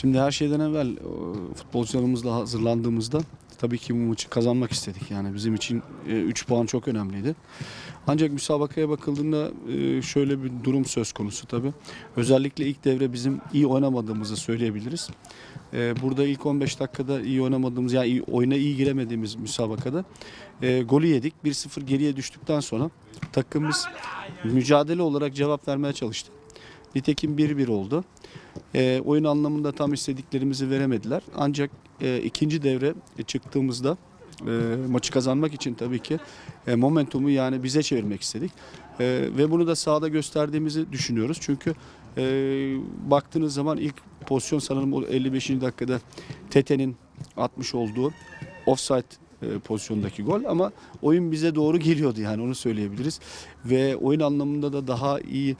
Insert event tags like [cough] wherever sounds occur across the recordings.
Şimdi her şeyden evvel e, futbolcularımızla hazırlandığımızda tabii ki bu maçı kazanmak istedik. Yani bizim için 3 puan çok önemliydi. Ancak müsabakaya bakıldığında e, şöyle bir durum söz konusu tabii. Özellikle ilk devre bizim iyi oynamadığımızı söyleyebiliriz. E, Burada ilk 15 dakikada iyi oynamadığımız yani oyuna iyi giremediğimiz müsabakada e, golü yedik. 1-0 geriye düştükten sonra takımımız mücadele olarak cevap vermeye çalıştı. Nitekim 1-1 oldu. E, oyun anlamında tam istediklerimizi veremediler. Ancak e, ikinci devre çıktığımızda e, maçı kazanmak için tabii ki e, momentumu yani bize çevirmek istedik. E, ve bunu da sahada gösterdiğimizi düşünüyoruz. Çünkü e, baktığınız zaman ilk pozisyon sanırım o 55. dakikada Tete'nin atmış olduğu offside e, pozisyondaki gol ama oyun bize doğru geliyordu yani onu söyleyebiliriz. Ve oyun anlamında da daha iyi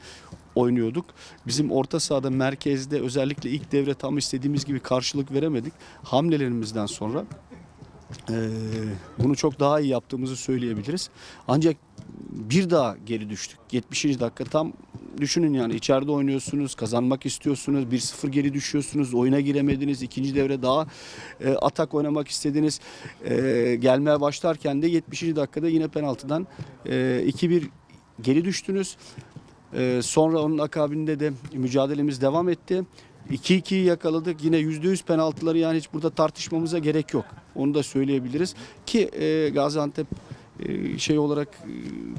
oynuyorduk. Bizim orta sahada merkezde özellikle ilk devre tam istediğimiz gibi karşılık veremedik. Hamlelerimizden sonra e, bunu çok daha iyi yaptığımızı söyleyebiliriz. Ancak bir daha geri düştük. 70. dakika tam düşünün yani içeride oynuyorsunuz, kazanmak istiyorsunuz, 1-0 geri düşüyorsunuz, oyuna giremediniz, ikinci devre daha e, atak oynamak istediniz. E, gelmeye başlarken de 70. dakikada yine penaltıdan e, 2-1 geri düştünüz. Ee, sonra onun akabinde de mücadelemiz devam etti. 2-2'yi yakaladık. Yine %100 penaltıları yani hiç burada tartışmamıza gerek yok. Onu da söyleyebiliriz. Ki e, Gaziantep şey olarak e,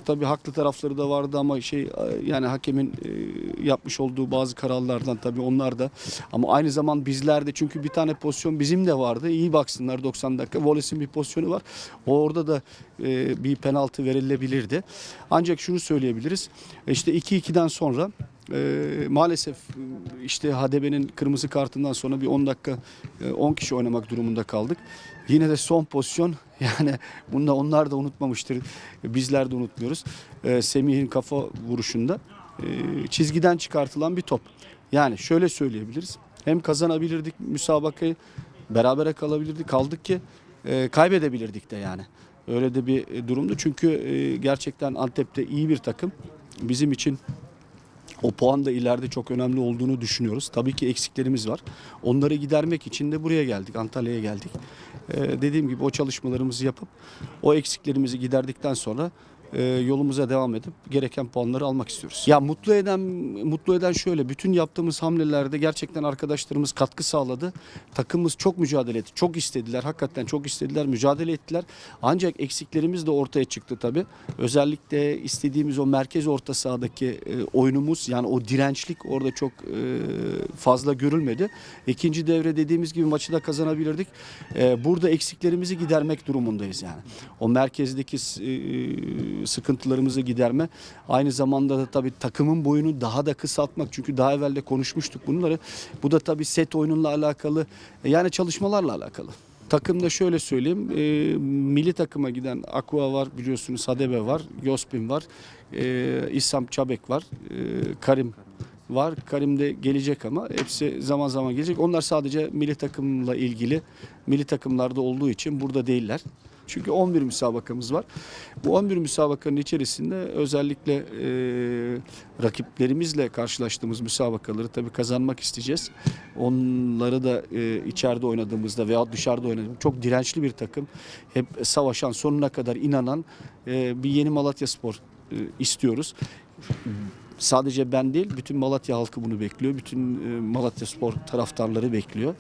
tabii haklı tarafları da vardı ama şey e, yani hakemin e, yapmış olduğu bazı kararlardan tabii onlar da ama aynı zaman bizler de çünkü bir tane pozisyon bizim de vardı. İyi baksınlar 90 dakika. Wallace'in bir pozisyonu var. Orada da bir penaltı verilebilirdi. Ancak şunu söyleyebiliriz. İşte 2-2'den sonra e, maalesef e, işte HDB'nin kırmızı kartından sonra bir 10 dakika e, 10 kişi oynamak durumunda kaldık. Yine de son pozisyon [laughs] yani bunu da onlar da unutmamıştır. Bizler de unutmuyoruz. E, Semih'in kafa vuruşunda e, çizgiden çıkartılan bir top. Yani şöyle söyleyebiliriz. Hem kazanabilirdik müsabakayı, berabere kalabilirdik. Kaldık ki e, kaybedebilirdik de yani. Öyle de bir e, durumdu. Çünkü e, gerçekten Antep'te iyi bir takım. Bizim için o puan da ileride çok önemli olduğunu düşünüyoruz. Tabii ki eksiklerimiz var. Onları gidermek için de buraya geldik, Antalya'ya geldik. Ee, dediğim gibi o çalışmalarımızı yapıp o eksiklerimizi giderdikten sonra e, yolumuza devam edip gereken puanları almak istiyoruz. Ya mutlu eden mutlu eden şöyle bütün yaptığımız hamlelerde gerçekten arkadaşlarımız katkı sağladı. Takımımız çok mücadele etti. Çok istediler. Hakikaten çok istediler. Mücadele ettiler. Ancak eksiklerimiz de ortaya çıktı tabii. Özellikle istediğimiz o merkez orta sahadaki e, oyunumuz yani o dirençlik orada çok e, fazla görülmedi. İkinci devre dediğimiz gibi maçı da kazanabilirdik. E, burada eksiklerimizi gidermek durumundayız yani. O merkezdeki e, sıkıntılarımızı giderme. Aynı zamanda da tabii takımın boyunu daha da kısaltmak. Çünkü daha evvel de konuşmuştuk bunları. Bu da tabii set oyununla alakalı yani çalışmalarla alakalı. Takımda şöyle söyleyeyim, e, milli takıma giden Aqua var biliyorsunuz, Hadebe var, Yospin var, e, İsam Çabek var, e, Karim var. Karim de gelecek ama hepsi zaman zaman gelecek. Onlar sadece milli takımla ilgili, milli takımlarda olduğu için burada değiller. Çünkü 11 müsabakamız var. Bu 11 müsabakanın içerisinde özellikle e, rakiplerimizle karşılaştığımız müsabakaları tabii kazanmak isteyeceğiz. Onları da e, içeride oynadığımızda veya dışarıda oynadığımızda çok dirençli bir takım. Hep savaşan, sonuna kadar inanan e, bir yeni Malatya Spor e, istiyoruz sadece ben değil bütün Malatya halkı bunu bekliyor. Bütün e, Malatya Spor taraftarları bekliyor.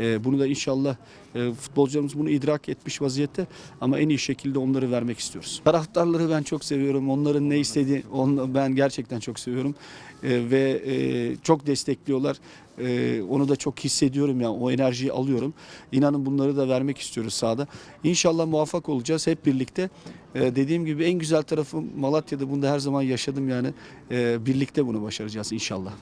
E, bunu da inşallah e, futbolcularımız bunu idrak etmiş vaziyette ama en iyi şekilde onları vermek istiyoruz. Taraftarları ben çok seviyorum. Onların ne istediği onu ben gerçekten çok seviyorum. Ve çok destekliyorlar. E, onu da çok hissediyorum yani o enerjiyi alıyorum. İnanın bunları da vermek istiyoruz sahada. İnşallah muvaffak olacağız hep birlikte. E, dediğim gibi en güzel tarafı Malatya'da bunu da her zaman yaşadım yani. E, birlikte bunu başaracağız inşallah.